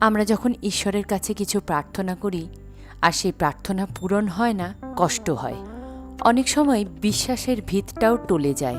আমরা যখন ঈশ্বরের কাছে কিছু প্রার্থনা করি, আর সেই প্রার্থনা পূরণ হয় না, কষ্ট হয়। অনেক সময় বিশ্বাসের ভিতটাও টলে যায়।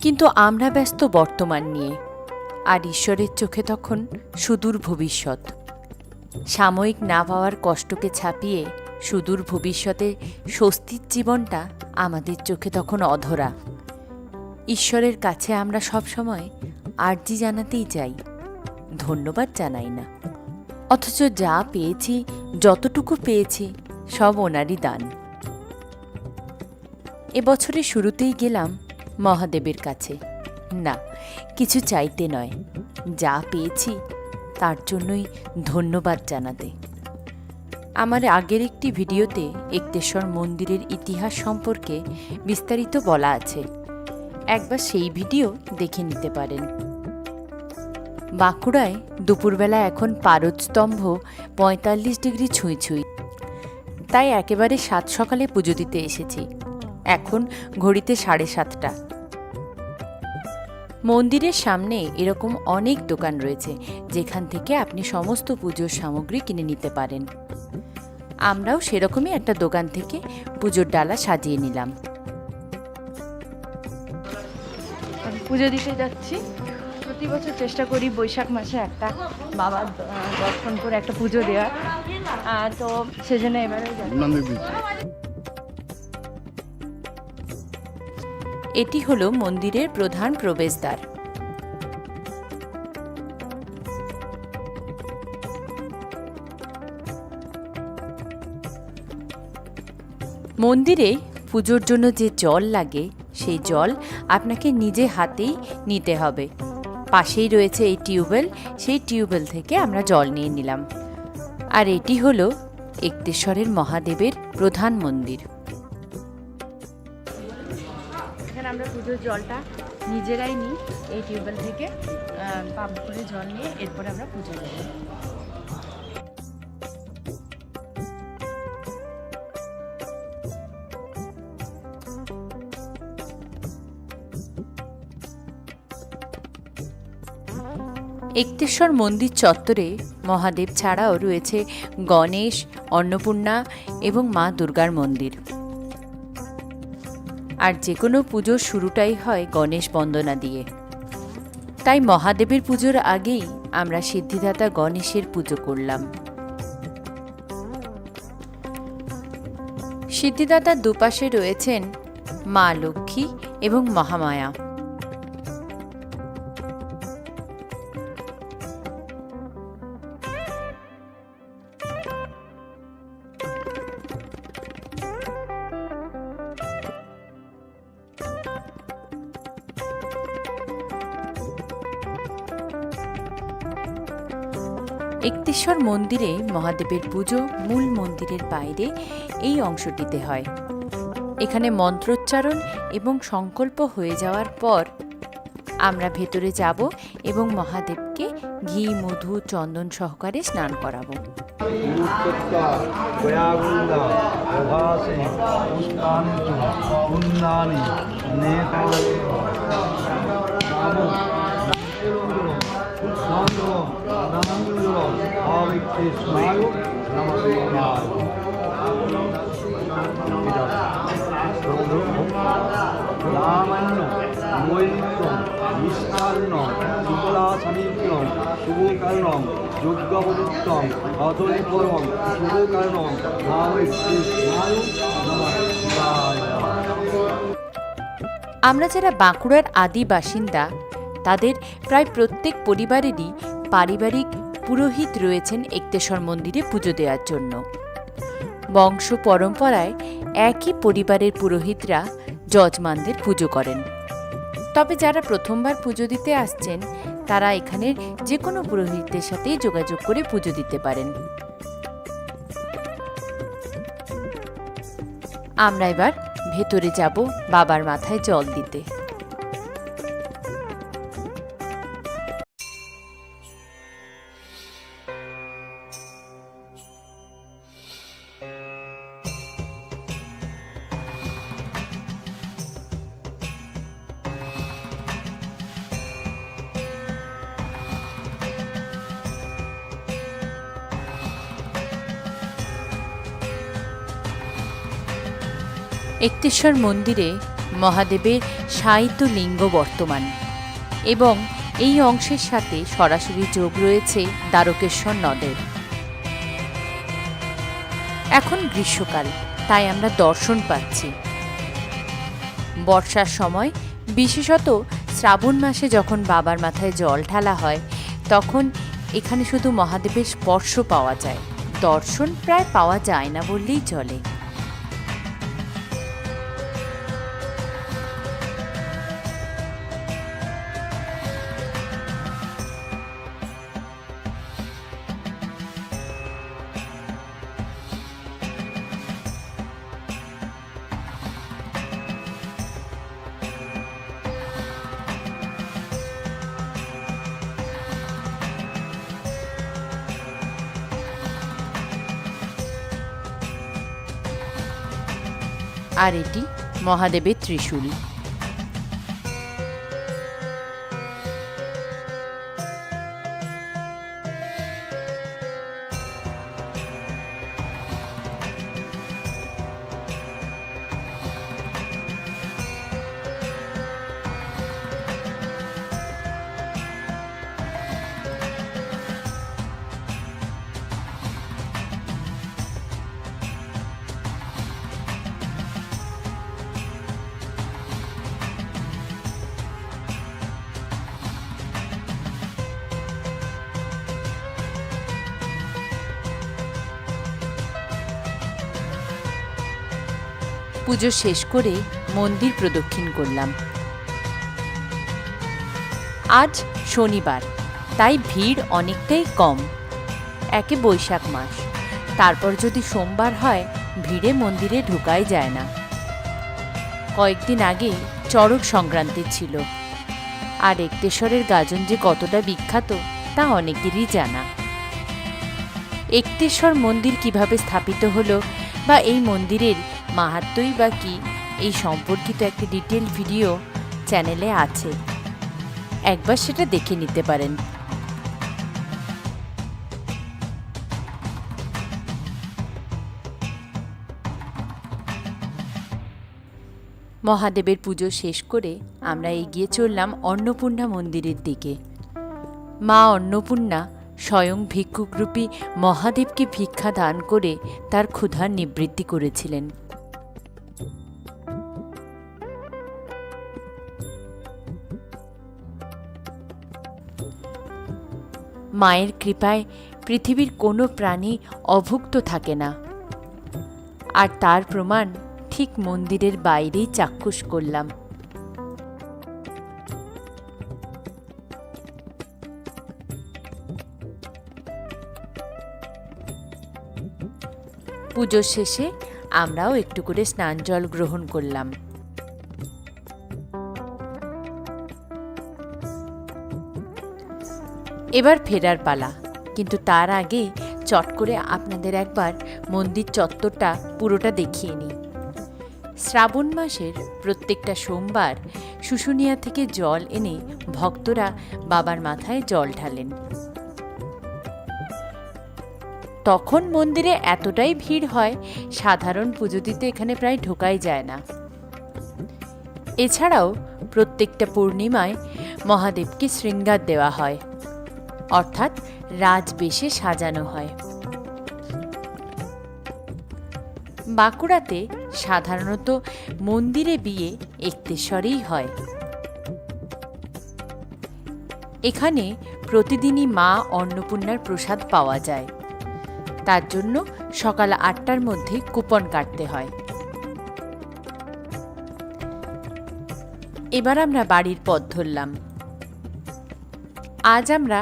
কিন্তু আমরা ব্যস্ত বর্তমান নিয়ে, আর ঈশ্বরের চোখে তখন সুদূর ভবিষ্যৎ। সাময়িক না পাওয়ার কষ্টকে ছাপিয়ে সুদূর ভবিষ্যতে স্বস্তির জীবনটা আমাদের চোখে তখন অধরা। ঈশ্বরের কাছে আমরা সবসময় আর্জি জানাতেই চাই। ধন্যবাদ জানাই না। অথচ যা পেয়েছি, যতটুকু পেয়েছি, সব ওনারই দান। এবছরের শুরুতেই গেলাম মহাদেবের কাছে। না, কিছু চাইতে নয়। যা পেয়েছি, তার জন্যই ধন্যবাদ জানাতে। আমার আগের একটি ভিডিওতে একতেশ্বর মন্দিরের ইতিহাস সম্পর্কে বিস্তারিত বলা আছে। একবার সেই ভিডিও দেখে নিতে পারেন। বাঁকুড়ায় দুপুরবেলা এখন পারদস্তম্ভ পঁয়তাল্লিশ ডিগ্রি ছুঁই ছুঁই। তাই একেবারে সাত সকালে পুজো দিতে এসেছি। এখন ঘড়িতে সাড়ে সাতটা। মন্দিরের সামনে এরকম অনেক দোকান রয়েছে, যেখান থেকে আপনি সমস্ত পুজোর সামগ্রী কিনে নিতে পারেন। আমরাও সেরকমই একটা দোকান থেকে পুজোর ডালা সাজিয়ে নিলাম। পুজো দিতে যাচ্ছি। প্রতি বছর চেষ্টা করি বৈশাখ মাসে একটা বাবার দর্শন করে একটা পুজো দেওয়ার। তো সেজন্য এবারে এটি হলো মন্দিরের প্রধান প্রবেশদ্বার। মন্দিরে পুজোর জন্য যে জল লাগে সেই জল আপনাকে নিজে হাতেই নিতে হবে। পাশেই রয়েছে এই টিউবওয়েল, সেই টিউবওয়েল থেকে আমরা জল নিয়ে নিলাম। আর এটি হল একতেশ্বরের মহাদেবের প্রধান মন্দির। এখানে আমরা পুজোর জলটা নিজেরাই নিই এই টিউবওয়েল থেকে পাম্প করে জল নিয়ে এরপরে আমরা পুজো দেবো একতেশ্বর মন্দির চত্বরে মহাদেব ছাড়াও রয়েছে গণেশ, অন্নপূর্ণা এবং মা দুর্গার মন্দির। আর যে কোনো পুজোর শুরুটাই হয় গণেশ বন্দনা দিয়ে। তাই মহাদেবের পুজোর আগেই আমরা সিদ্ধিদাতা গণেশের পুজো করলাম। সিদ্ধিদাতার দুপাশে রয়েছেন মা লক্ষ্মী এবং মহামায়া। একতেশ্বর মন্দিরে মহাদেবের পুজো মূল মন্দিরের বাইরে এই অংশটিতে হয়। এখানে মন্ত্রোচ্চারণ এবং সংকল্প হয়ে যাওয়ার পর আমরা ভেতরে যাব এবং মহাদেবকে ঘি, মধু, চন্দন সহকারে স্নান করাবো। উত্তপ্তা আমরা যারা বাঁকুড়ার আদি বাসিন্দা তাদের প্রায় প্রত্যেক পরিবারেরই পারিবারিক পুরোহিত রয়েছেন একতেশ্বর মন্দিরে পুজো দেওয়ার জন্য। বংশ পরম্পরায় একই পরিবারের পুরোহিতরা যজমানদের পুজো করেন। তবে যারা প্রথমবার পুজো দিতে আসছেন, তারা এখানের যে কোনো পুরোহিতদের সাথেই যোগাযোগ করে পুজো দিতে পারেন। আমরা এবার ভেতরে যাব বাবার মাথায় জল দিতে। একতেশ্বর মন্দিরে মহাদেবের সাহিত্য লিঙ্গ বর্তমান এবং এই অংশের সাথে সরাসরি যোগ রয়েছে দ্বারকেশ্বর নদের। এখন গ্রীষ্মকাল, তাই আমরা দর্শন পাচ্ছি। বর্ষার সময়, বিশেষত শ্রাবণ মাসে যখন বাবার মাথায় জল ঢালা হয়, তখন এখানে শুধু মহাদেবের স্পর্শ পাওয়া যায়। দর্শন প্রায় পাওয়া যায় না বললেই চলে। আর এটি মহাদেবের ত্রিশূল। পুজো শেষ করে মন্দির প্রদক্ষিণ করলাম। আজ শনিবার, তাই ভিড় অনেকটাই কম, একে বৈশাখ মাস। তারপর যদি সোমবার হয়, ভিড়ে মন্দিরে ঢুকাই যায় না। কয়েকদিন আগে চড়ক সংক্রান্তি ছিল, আর একতেশ্বরের গাজন যে কতটা বিখ্যাত, তা অনেকেরই জানা। একতেশ্বর মন্দির কীভাবে স্থাপিত হলো, বা এই মন্দিরের মাহাত্মই বা কি এই সম্পর্কিত একটি ডিটেল ভিডিও চ্যানেলে আছে। একবার সেটা দেখে নিতে পারেন। মহাদেবের পুজো শেষ করে আমরা এগিয়ে চললাম অন্নপূর্ণা মন্দিরের দিকে। মা অন্নপূর্ণা স্বয়ং ভিক্ষুকরূপী মহাদেবকে ভিক্ষা দান করে তার ক্ষুধার নিবৃত্তি করেছিলেন। মায়ের কৃপায় পৃথিবীর কোনো প্রাণী অভুক্ত থাকে না। আর তার প্রমাণ ঠিক মন্দিরের বাইরেই চাক্ষুষ করলাম। পুজোর শেষে আমরাও একটু করে স্নান জল গ্রহণ করলাম। এবার ফেরার পালা। কিন্তু তার আগে চট করে আপনাদের একবার মন্দির চত্বরটা পুরোটা দেখিয়ে নিই। শ্রাবণ মাসের প্রত্যেকটা সোমবার শুশুনিয়া থেকে জল এনে ভক্তরা বাবার মাথায় জল ঢালেন। তখন মন্দিরে এতটাই ভিড় হয়, সাধারণ পুজো দিতে এখানে প্রায় ঢোকাই যায় না। এছাড়াও প্রত্যেকটা পূর্ণিমায় মহাদেবকে শৃঙ্গার দেওয়া হয়। অর্থাৎ রাজবেশে সাজানো হয়। বাঁকুড়াতে সাধারণত মন্দিরে বিয়ে একতেশ্বরেই হয়। এখানে প্রতিদিনই মা অন্নপূর্ণার প্রসাদ পাওয়া যায়। তার জন্য সকাল আটটার মধ্যে কুপন কাটতে হয়। এবার আমরা বাড়ির পথ ধরলাম। আজ আমরা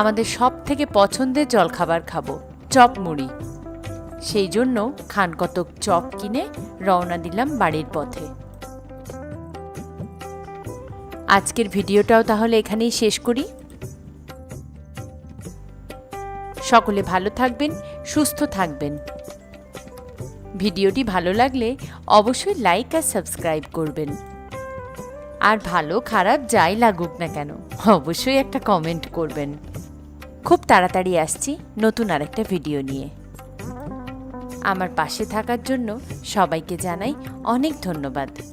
আমাদের সব থেকে পছন্দের জলখাবার খাব চপ মুড়ি সেই জন্য খান কতক চপ কিনে রওনা দিলাম বাড়ির পথে। আজকের ভিডিওটাও তাহলে এখানেই শেষ করি। সকলে ভালো থাকবেন, সুস্থ থাকবেন। ভিডিওটি ভালো লাগলে অবশ্যই লাইক আর সাবস্ক্রাইব করবেন। আর ভালো, খারাপ যাই লাগুক না কেন, অবশ্যই একটা কমেন্ট করবেন। খুব তাড়াতাড়ি আসছি নতুন আরেকটা ভিডিও নিয়ে। আমার পাশে থাকার জন্য সবাইকে জানাই অনেক ধন্যবাদ।